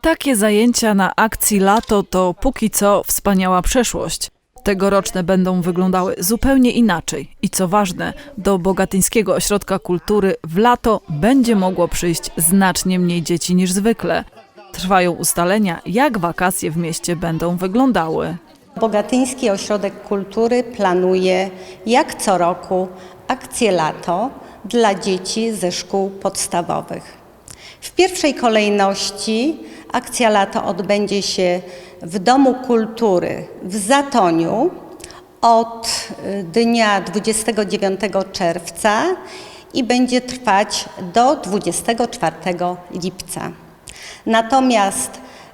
Takie zajęcia na akcji Lato to póki co wspaniała przeszłość. Tegoroczne będą wyglądały zupełnie inaczej. I co ważne, do Bogatyńskiego Ośrodka Kultury w lato będzie mogło przyjść znacznie mniej dzieci niż zwykle. Trwają ustalenia, jak wakacje w mieście będą wyglądały. Bogatyński Ośrodek Kultury planuje, jak co roku, akcję lato dla dzieci ze szkół podstawowych. W pierwszej kolejności akcja lato odbędzie się w Domu Kultury w Zatoniu od y, dnia 29 czerwca i będzie trwać do 24 lipca. Natomiast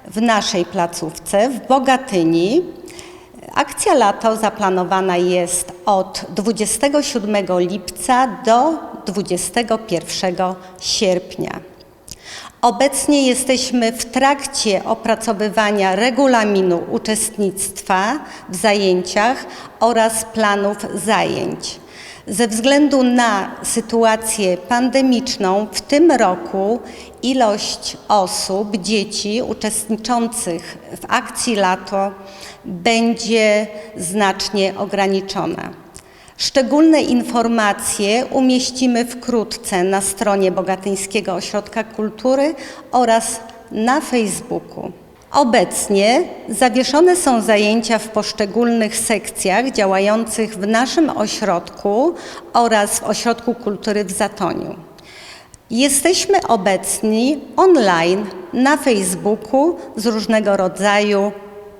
w naszej placówce w Bogatyni Akcja lato zaplanowana jest od 27 lipca do 21 sierpnia. Obecnie jesteśmy w trakcie opracowywania regulaminu uczestnictwa w zajęciach oraz planów zajęć. Ze względu na sytuację pandemiczną w tym roku ilość osób, dzieci uczestniczących w akcji lato będzie znacznie ograniczona. Szczególne informacje umieścimy wkrótce na stronie Bogatyńskiego Ośrodka Kultury oraz na Facebooku. Obecnie zawieszone są zajęcia w poszczególnych sekcjach działających w naszym ośrodku oraz w Ośrodku Kultury w Zatoniu. Jesteśmy obecni online na Facebooku z różnego rodzaju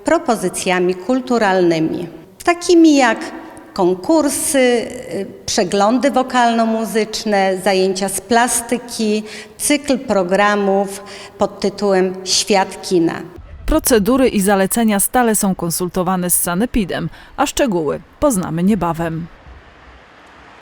propozycjami kulturalnymi, takimi jak konkursy, y, przeglądy wokalno-muzyczne, zajęcia z plastyki, cykl programów pod tytułem Świat kina. Procedury i zalecenia stale są konsultowane z Sanepidem, a szczegóły poznamy niebawem.